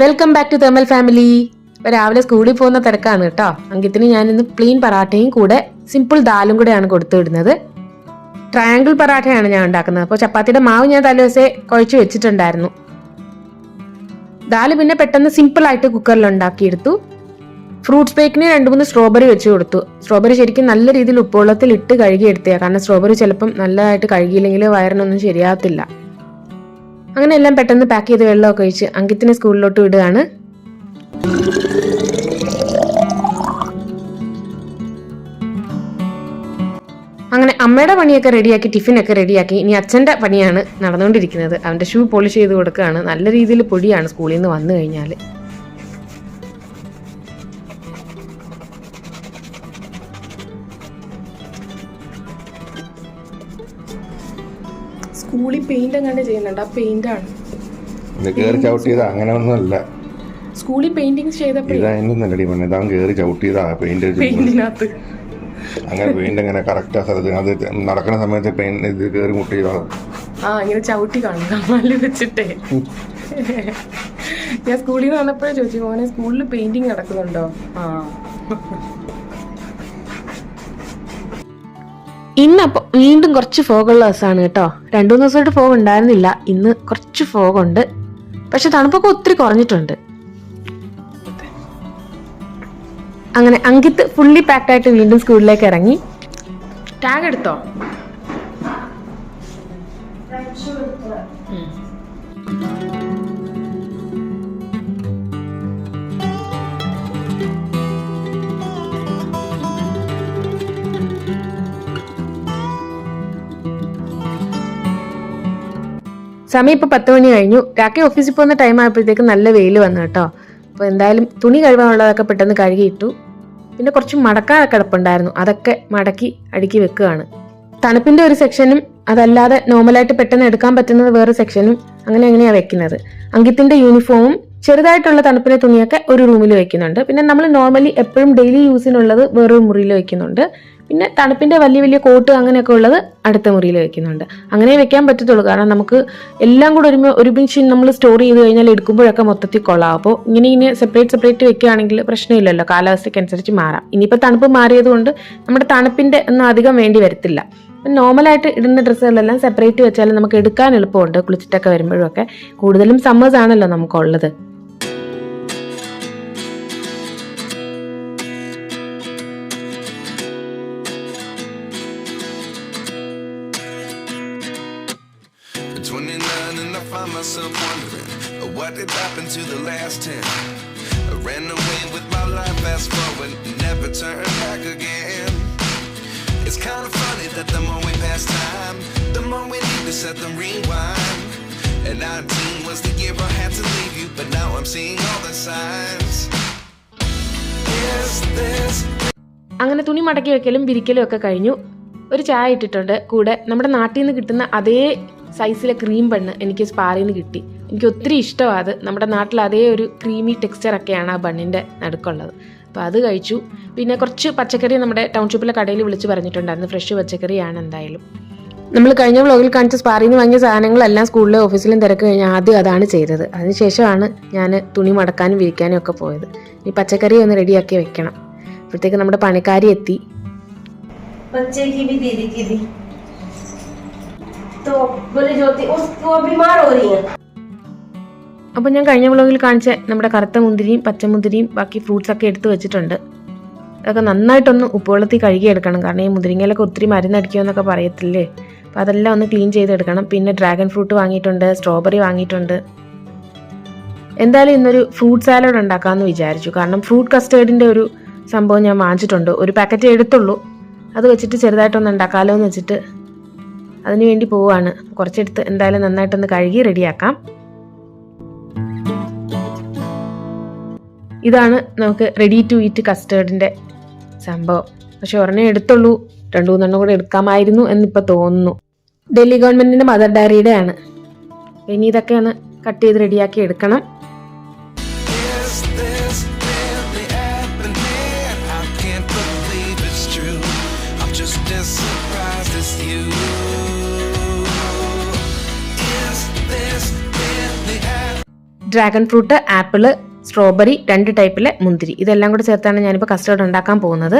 Welcome back to thermal family രാവിലെ സ്കൂളിൽ പോകുന്ന തിരക്കാണ് കേട്ടോ. അങ്കിത്തിന് ഞാൻ ഇന്ന് പ്ലെയിൻ പറാട്ടയും കൂടെ സിമ്പിൾ ദാലും കൂടെയാണ് കൊടുത്തു വിടുന്നത് ട്രയാങ്കിൾ പറാട്ടയാണ് ഞാൻ ഉണ്ടാക്കുന്നത്. അപ്പോൾ ചപ്പാത്തിയുടെ മാവ് ഞാൻ തലേദിവസേ കുഴച്ച് വെച്ചിട്ടുണ്ടായിരുന്നു. ദാൽ പിന്നെ പെട്ടെന്ന് സിമ്പിൾ ആയിട്ട് കുക്കറിൽ ഉണ്ടാക്കിയെടുത്തു. ഫ്രൂട്ട്സ് ബേക്കിന് രണ്ട് മൂന്ന് സ്ട്രോബെറി വെച്ച് കൊടുത്തു. സ്ട്രോബെറി ശരിക്കും നല്ല രീതിയിൽ ഉപ്പുവെള്ളത്തിൽ ഇട്ട് കഴുകി എടുത്തേ കാരണം സ്ട്രോബെറി ചിലപ്പം നല്ലതായിട്ട് കഴുകിയില്ലെങ്കിൽ വയറിനൊന്നും ശരിയാവത്തില്ല. അങ്ങനെ എല്ലാം പെട്ടെന്ന് പാക്ക് ചെയ്ത് വെള്ളമൊക്കെ ഒഴിച്ച് അങ്കിത്തിനെ സ്കൂളിലോട്ട് വിടുകയാണ്. അങ്ങനെ അമ്മയുടെ പണിയൊക്കെ റെഡിയാക്കി ടിഫിനൊക്കെ റെഡിയാക്കി ഇനി അച്ഛന്റെ പണിയാണ് നടന്നുകൊണ്ടിരിക്കുന്നത്. അവന്റെ ഷൂ പോളിഷ് ചെയ്ത് കൊടുക്കുകയാണ്. നല്ല രീതിയിൽ പൊടിയാണ് സ്കൂളിൽ നിന്ന് വന്നു കഴിഞ്ഞാൽ സ്കൂളിൽ പെയിന്റ് എങ്ങാണ്ട് ചെയ്യുന്നുണ്ട്. ആ പെയിന്റ് ആണ്. ഇത് കയറി അങ്ങനെ ഒന്നുമല്ല സ്കൂളിൽ പെയിന്റിങ് ചെയ്തപ്പോ ഇത് അതിന്റെ നല്ലടി മണ്ണ ഇതാ കയറി ചവിട്ടിയതാ പെയിന്റ് പെയിന്റിനകത്ത് അങ്ങനെ പെയിന്റ് അങ്ങനെ കറക്റ്റ് ആ സ്ഥലത്ത് അത് നടക്കുന്ന സമയത്ത് പെയിന്റ് ഇത് കയറി മുട്ടിയതാ. ആ ഇങ്ങനെ ചവിട്ടി കാണും. വെച്ചിട്ടേ. ഞാൻ സ്കൂളിൽ നിന്ന് വന്നപ്പോഴേ ചോദിച്ചു മോനെ സ്കൂളിൽ പെയിന്റിങ് നടക്കുന്നുണ്ടോ? ആ. ഇന്നപ്പോൾ വീണ്ടും കുറച്ച് ഫോഗുള്ള ദിവസമാണ് കേട്ടോ. രണ്ടു മൂന്ന് ദിവസമായിട്ട് ഫോഗ് ഉണ്ടായിരുന്നില്ല. ഇന്ന് കുറച്ച് ഫോഗുണ്ട് പക്ഷെ തണുപ്പൊക്കെ ഒത്തിരി കുറഞ്ഞിട്ടുണ്ട്. അങ്ങനെ അങ്കിത്ത് ഫുള്ളി പാക്ഡ് ആയിട്ട് വീണ്ടും സ്കൂളിലേക്ക് ഇറങ്ങി. ടാഗ് എടുത്തോ? സമയം ഇപ്പൊ പത്ത് മണി കഴിഞ്ഞു. രാക്കി ഓഫീസിൽ പോകുന്ന ടൈം ആയപ്പോഴത്തേക്ക് നല്ല വെയിൽ വന്നു കേട്ടോ. അപ്പോൾ എന്തായാലും തുണി കഴുകാനുള്ളതൊക്കെ പെട്ടെന്ന് കഴുകിയിട്ടു. പിന്നെ കുറച്ച് മടക്കാൻ കിടപ്പുണ്ടായിരുന്നു. അതൊക്കെ മടക്കി അടുക്കി വെക്കുകയാണ്. തണുപ്പിന്റെ ഒരു സെക്ഷനും അതല്ലാതെ നോർമലായിട്ട് പെട്ടെന്ന് എടുക്കാൻ പറ്റുന്നത് വേറെ സെക്ഷനും അങ്ങനെ അങ്ങനെയാണ് വെക്കുന്നത്. അങ്കിത്തിന്റെ യൂണിഫോമും ചെറുതായിട്ടുള്ള തണുപ്പിന്റെ തുണിയൊക്കെ ഒരു റൂമിൽ വെക്കുന്നുണ്ട്. പിന്നെ നമ്മൾ നോർമലി എപ്പോഴും ഡെയിലി യൂസിനുള്ളത് വേറൊരു മുറിയിൽ വെക്കുന്നുണ്ട്. പിന്നെ തണുപ്പിന്റെ വലിയ വലിയ കോട്ട് അങ്ങനെയൊക്കെ ഉള്ളത് അടുത്ത മുറിയിൽ വെക്കുന്നുണ്ട്. അങ്ങനെ വെക്കാൻ പറ്റത്തുള്ളൂ. കാരണം നമുക്ക് എല്ലാം കൂടെ ഒരുമിച്ച് ഒരുമിച്ച് നമ്മൾ സ്റ്റോർ ചെയ്ത് കഴിഞ്ഞാൽ എടുക്കുമ്പോഴൊക്കെ മൊത്തത്തിൽ കൊള്ളാം. അപ്പോൾ ഇങ്ങനെ ഇങ്ങനെ സെപ്പറേറ്റ് സെപ്പറേറ്റ് വെക്കുകയാണെങ്കിൽ പ്രശ്നമില്ലല്ലോ. കാലാവസ്ഥയ്ക്ക് അനുസരിച്ച് മാറാം. ഇനിയിപ്പോൾ തണുപ്പ് മാറിയത് കൊണ്ട് നമ്മുടെ തണുപ്പിന്റെ ഒന്നും അധികം വേണ്ടി വരത്തില്ല. നോർമലായിട്ട് ഇടുന്ന ഡ്രസ്സുകളെല്ലാം സെപ്പറേറ്റ് വെച്ചാൽ നമുക്ക് എടുക്കാൻ എളുപ്പമുണ്ട് കുളിച്ചിട്ടൊക്കെ വരുമ്പോഴൊക്കെ. കൂടുതലും സമ്മേഴ്സ് നമുക്കുള്ളത്. Uh, happened to the last ten. I ran away with my life, fast forward, never turn back again. It's kind of funny that the more we pass time, the more we need to set them rewind. And 19 was the year I had to leave you, but now I'm seeing all the signs. Is this അങ്ങനെ തുണി മടക്കി വെക്കലും വിരിക്കലും ഒക്കെ കഴിഞ്ഞു ഒരു ചായ ഇട്ടിട്ടുണ്ട് കൂടെ നമ്മുടെ നാട്ടിൽ നിന്ന് കിട്ടുന്ന അതേ സൈസിലെ ക്രീം ബണ്ണ് എനിക്ക് സ്പാറിൽ കിട്ടി എനിക്ക് ഒത്തിരി ഇഷ്ടമാണ് അത് നമ്മുടെ നാട്ടിൽ അതേ ഒരു ക്രീമി ടെക്സ്ചർ ഒക്കെയാണ് ആ ബണ്ണിൻ്റെ നടുക്കുള്ളത് അപ്പോൾ അത് കഴിച്ചു പിന്നെ കുറച്ച് പച്ചക്കറി നമ്മുടെ ടൗൺഷിപ്പിലെ കടയിൽ വിളിച്ച് പറഞ്ഞിട്ടുണ്ടായിരുന്നു ഫ്രഷ് പച്ചക്കറിയാണ് എന്തായാലും നമ്മൾ കഴിഞ്ഞ വ്ളോഗിൽ കാണിച്ച സ്പാറിൽ നിന്ന് വാങ്ങിയ സാധനങ്ങളെല്ലാം സ്കൂളിലെ ഓഫീസിലും തിരക്ക് കഴിഞ്ഞാൽ ആദ്യം അതാണ് ചെയ്തത് അതിനുശേഷമാണ് ഞാൻ തുണി മടക്കാനും വിരിക്കാനും ഒക്കെ പോയത് ഈ പച്ചക്കറി ഒന്ന് റെഡിയാക്കി വെക്കണം അപ്പോഴത്തേക്ക് നമ്മുടെ പണിക്കാരി എത്തി बच्चे की भी दीदी की भी तो बोले ज्योति उस वो बीमार हो रही है അപ്പോൾ ഞാൻ കഴിഞ്ഞ വ്ളോഗിൽ കാണിച്ച നമ്മുടെ കറുത്ത മുന്തിരിയും പച്ചമുന്തിരിയും ബാക്കി ഫ്രൂട്ട്സ് ഒക്കെ എടുത്ത് വെച്ചിട്ടുണ്ട്. അതൊക്കെ നന്നായിട്ടൊന്ന് ഉപ്പുവെള്ളത്തിൽ കഴുകിയെടുക്കണം കാരണം ഈ മുന്തിരിങ്ങയിലൊക്കെ ഒത്തിരി മരുന്നടിക്കുമെന്നൊക്കെ പറയത്തില്ലേ? അപ്പോൾ അതെല്ലാം ഒന്ന് ക്ലീൻ ചെയ്തെടുക്കണം പിന്നെ ഡ്രാഗൺ ഫ്രൂട്ട് വാങ്ങിയിട്ടുണ്ട് സ്ട്രോബെറി വാങ്ങിയിട്ടുണ്ട്. എന്തായാലും ഇന്നൊരു ഫ്രൂട്ട് സാലഡ് ഉണ്ടാക്കാമെന്ന് വിചാരിച്ചു. കാരണം ഫ്രൂട്ട് കസ്റ്റേർഡിന്റെ ഒരു സംഭവം ഞാൻ വാങ്ങിച്ചിട്ടുണ്ട്. ഒരു പാക്കറ്റ് എടുത്തുള്ളൂ. അത് വെച്ചിട്ട് ചെറുതായിട്ടൊന്ന് ഉണ്ടാക്കാമല്ലോ എന്ന് വെച്ചിട്ട് അതിനുവേണ്ടി പോവാണ്. കുറച്ചെടുത്ത് എന്തായാലും നന്നായിട്ടൊന്ന് കഴുകി റെഡിയാക്കാം ഇതാണ് നമുക്ക് റെഡി ടു ഈറ്റ് കസ്റ്റേർഡിന്റെ സംഭവം. പക്ഷെ ഒരെണ്ണം എടുത്തുള്ളൂ. രണ്ടു മൂന്നെണ്ണം കൂടെ എടുക്കാമായിരുന്നു എന്നിപ്പോൾ തോന്നുന്നു. ഡൽഹി ഗവൺമെന്റിന്റെ മദർ ഡയറിയുടെ ആണ് ഇനി ഇതൊക്കെ ഒന്ന് കട്ട് ചെയ്ത് റെഡിയാക്കി എടുക്കണം? ഡ്രാഗൺ ഫ്രൂട്ട് ആപ്പിൾ സ്ട്രോബെറി രണ്ട് ടൈപ്പിലെ മുന്തിരി. ഇതെല്ലാം കൂടെ ചേർത്താണ് ഞാനിപ്പോൾ കസ്റ്റേർഡ് ഉണ്ടാക്കാൻ പോകുന്നത്.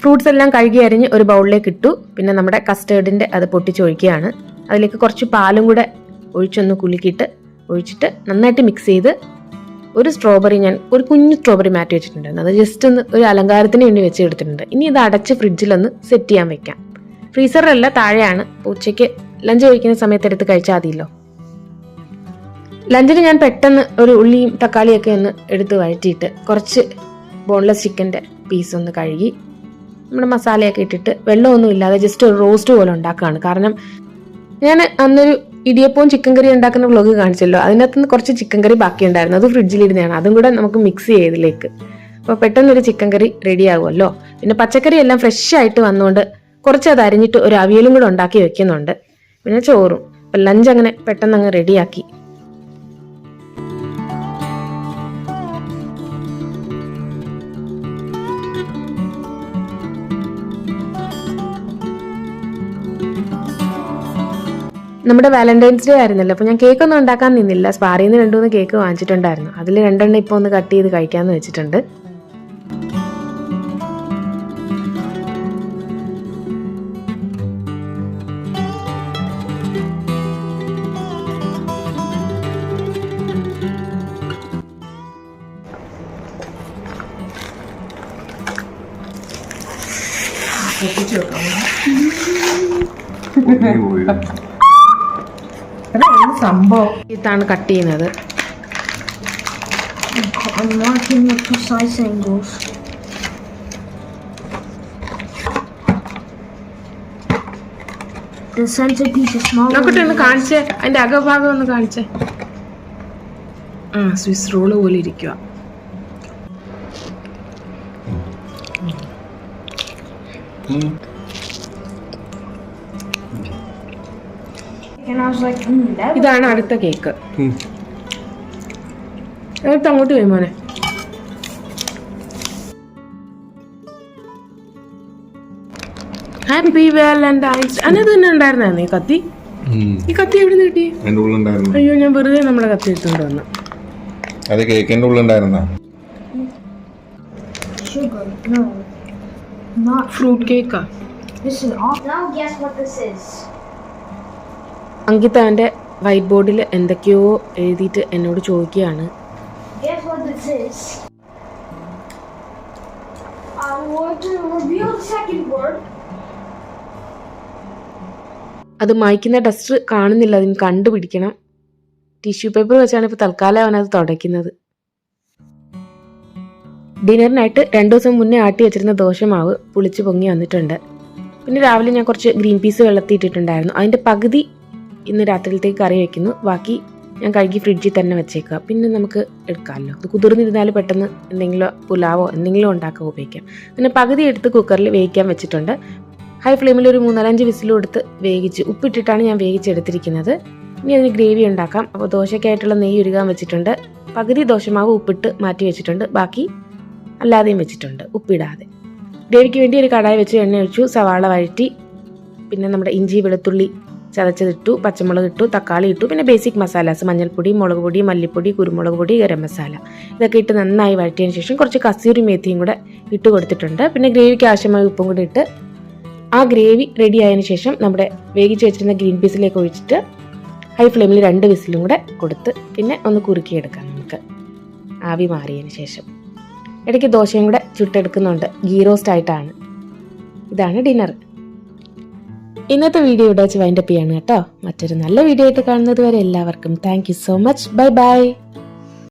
ഫ്രൂട്ട്സ് എല്ലാം കഴുകി അരിഞ്ഞ് ഒരു ബൗളിലേക്ക് ഇട്ടു. പിന്നെ നമ്മുടെ കസ്റ്റേർഡിന്റെ അത് പൊട്ടിച്ചൊഴിക്കുകയാണ് അതിലേക്ക് കുറച്ച് പാലും കൂടെ ഒഴിച്ചൊന്ന് കുലുക്കിയിട്ട് ഒഴിച്ചിട്ട് നന്നായിട്ട് മിക്സ് ചെയ്ത് ഒരു സ്ട്രോബെറി ഞാൻ ഒരു കുഞ്ഞു സ്ട്രോബെറി മാറ്റി വെച്ചിട്ടുണ്ടായിരുന്നു. അത് ജസ്റ്റ് ഒന്ന് ഒരു അലങ്കാരത്തിന് വേണ്ടി വെച്ച് എടുത്തിട്ടുണ്ട്. ഇനി ഇത് അടച്ച് ഫ്രിഡ്ജിലൊന്ന് സെറ്റ് ചെയ്യാൻ വെക്കാം. ഫ്രീസറിലല്ല താഴെയാണ്. ഉച്ചയ്ക്ക് ലഞ്ച് കഴിക്കുന്ന സമയത്ത് എടുത്ത് കഴിച്ചാൽ മതിയല്ലോ. ലഞ്ചിന് ഞാൻ പെട്ടെന്ന് ഒരു ഉള്ളിയും തക്കാളിയൊക്കെ ഒന്ന് എടുത്ത് വഴറ്റിയിട്ട് കുറച്ച് ബോൺലെസ് ചിക്കന്റെ പീസ് ഒന്ന് കഴുകി നമ്മുടെ മസാലയൊക്കെ ഇട്ടിട്ട് വെള്ളമൊന്നും ഇല്ലാതെ ജസ്റ്റ് ഒരു റോസ്റ്റ് പോലെ ഉണ്ടാക്കുകയാണ് കാരണം ഞാൻ അന്നൊരു ഇടിയപ്പവും ചിക്കൻ കറി ഉണ്ടാക്കുന്ന വ്ളോഗ് കാണിച്ചല്ലോ. അതിനകത്ത് കുറച്ച് ചിക്കൻ കറി ബാക്കിയുണ്ടായിരുന്നു. അത് ഫ്രിഡ്ജിലിരുന്നതാണ്. അതും കൂടെ നമുക്ക് മിക്സ് ചെയ്തതിലേക്ക്. അപ്പോൾ പെട്ടെന്നൊരു ചിക്കൻ കറി റെഡി ആകുമല്ലോ പിന്നെ പച്ചക്കറി എല്ലാം ഫ്രഷ് ആയിട്ട് വന്നുകൊണ്ട് കുറച്ച് അത് അരിഞ്ഞിട്ട് ഒരു അവിയലും കൂടെ ഉണ്ടാക്കി വെക്കുന്നുണ്ട്. പിന്നെ ചോറും. അപ്പം ലഞ്ച് അങ്ങനെ പെട്ടെന്ന് അങ്ങ് റെഡിയാക്കി നമ്മുടെ വാലന്റൈൻസ് ഡേ ആയിരുന്നല്ലോ. അപ്പോൾ ഞാൻ കേക്ക് ഒന്നും ഉണ്ടാക്കാൻ നിന്നില്ല. സ്പാറിയിൽ നിന്ന് രണ്ടു മൂന്ന് കേക്ക് വാങ്ങിച്ചിട്ടുണ്ടായിരുന്നു. അതിൽ രണ്ടെണ്ണം ഇപ്പോൾ ഒന്ന് കട്ട് ചെയ്ത് കഴിക്കാമെന്ന് വെച്ചിട്ടുണ്ട്. പൊട്ടിച്ച് വെക്കാം. അതാണ് സംഭവം ഇതാണ് കട്ട് ചെയ്യുന്നത് I'm marking the precise angles. The centerpiece is smaller. നോക്കട്ടെ ഒന്ന് കാണിച്ചേ അതിന്റെ അകഭാഗം ഒന്ന് കാണിച്ചേ ആ സ്വിസ് റോൾ പോലെ ഇരിക്കുക ഇതാണ് അടുത്ത കേക്ക് എന്നിട്ട് അങ്ങോട്ട് പോയി മോനെ ഹാപ്പി വാലന്റൈൻസ് അതിനകത്ത് തന്നെ ഉണ്ടായിരുന്നായിരുന്നു ഈ കത്തി. ഈ കത്തി എവിടെ നിന്ന് കിട്ടി ഉള്ളിൽ ഉണ്ടായിരുന്നു അയ്യോ ഞാൻ വെറുതെ നമ്മുടെ കത്തി എടുത്തുകൊണ്ട് വന്നു അത് കേക്കിന്റെ ഉള്ളുണ്ടായിരുന്ന sugar. No. Not. ഫ്രൂട്ട് കേക്കാ This is off. Now guess what this is. Ankita അവന്റെ വൈറ്റ് ബോർഡിൽ എന്തൊക്കെയോ എഴുതിയിട്ട് എന്നോട് ചോദിക്കുകയാണ്. അത് മായ്ക്കുന്ന ഡസ്റ്റർ കാണുന്നില്ല അതിന് കണ്ടുപിടിക്കണം. ടിഷ്യൂ പേപ്പർ വെച്ചാണ് ഇപ്പൊ തൽക്കാലം അവനത് തുടയ്ക്കുന്നത്. ഡിന്നറിനായിട്ട് രണ്ടു ദിവസം മുന്നേ ആട്ടി വെച്ചിരുന്ന ദോശമാവ് പുളിച്ച് പൊങ്ങി വന്നിട്ടുണ്ട്. പിന്നെ രാവിലെ ഞാൻ കുറച്ച് ഗ്രീൻ പീസ് വെള്ളത്തിയിട്ടിട്ടുണ്ടായിരുന്നു. അതിന്റെ പകുതി ഇന്ന് രാത്രിയിലത്തേക്ക് കറി വയ്ക്കുന്നു ബാക്കി ഞാൻ കഴുകി ഫ്രിഡ്ജിൽ തന്നെ വെച്ചേക്കുക. പിന്നെ നമുക്ക് എടുക്കാമല്ലോ. ഇത് കുതിർന്നിരുന്നാൽ പെട്ടെന്ന് എന്തെങ്കിലും പുലാവോ എന്തെങ്കിലും ഉണ്ടാക്കാൻ ഉപയോഗിക്കാം. പിന്നെ പകുതി എടുത്ത് കുക്കറിൽ വേവിക്കാൻ വെച്ചിട്ടുണ്ട്. ഹൈ ഫ്ലെയിമിൽ ഒരു മൂന്നാലഞ്ച് വിസിലും എടുത്ത് വേവിച്ച് ഉപ്പിട്ടിട്ടാണ് ഞാൻ വേവിച്ചെടുത്തിരിക്കുന്നത്. ഇനി അതിന് ഗ്രേവി ഉണ്ടാക്കാം. അപ്പോൾ ദോശയ്ക്കായിട്ടുള്ള നെയ്യ് ഉരുകാൻ വെച്ചിട്ടുണ്ട്. പകുതി ദോശമാവ് ഉപ്പിട്ട് മാറ്റി വെച്ചിട്ടുണ്ട്. ബാക്കി അല്ലാതെയും വെച്ചിട്ടുണ്ട്. ഉപ്പിടാതെ. ഗ്രേവിക്ക് വേണ്ടി ഒരു കടായി വെച്ച് എണ്ണ ഒഴിച്ചു. സവാള വഴറ്റി. പിന്നെ നമ്മുടെ ഇഞ്ചി വെളുത്തുള്ളി ചതച്ചതിട്ടു പച്ചമുളക് ഇട്ടു തക്കാളി ഇട്ടു പിന്നെ ബേസിക് മസാലാസ് മഞ്ഞൾപ്പൊടി മുളക് പൊടി മല്ലിപ്പൊടി കുരുമുളക് പൊടി ഗരം മസാല ഇതൊക്കെ ഇട്ട് നന്നായി വഴറ്റിയതിന് ശേഷം കുറച്ച് കസൂരി മേത്തിയും കൂടെ ഇട്ട് കൊടുത്തിട്ടുണ്ട്. പിന്നെ ഗ്രേവിക്ക് ആവശ്യമായ ഉപ്പും കൂടി ഇട്ട് ആ ഗ്രേവി റെഡി ആയതിനു ശേഷം നമ്മുടെ വേവിച്ച് വെച്ചിരുന്ന ഗ്രീൻ പീസിലേക്ക് ഒഴിച്ചിട്ട് ഹൈ ഫ്ലെയിമിൽ രണ്ട് വിസിലും കൂടെ കൊടുത്ത് പിന്നെ ഒന്ന് കുറുക്കിയെടുക്കാം നമുക്ക്. ആവി മാറിയതിന് ശേഷം. ഇടയ്ക്ക് ദോശയും കൂടെ ചുട്ടെടുക്കുന്നുണ്ട്. ഗീ റോസ്റ്റ് ആയിട്ടാണ്. ഇതാണ് ഡിന്നർ ഇന്നത്തെ വീഡിയോ ഇവിടെ വെച്ച് വൈൻഡപ്പ് ചെയ്യാണ് കേട്ടോ. മറ്റൊരു നല്ല വീഡിയോ ആയിട്ട് കാണുന്നത് വരെ എല്ലാവർക്കും thank so much bye bye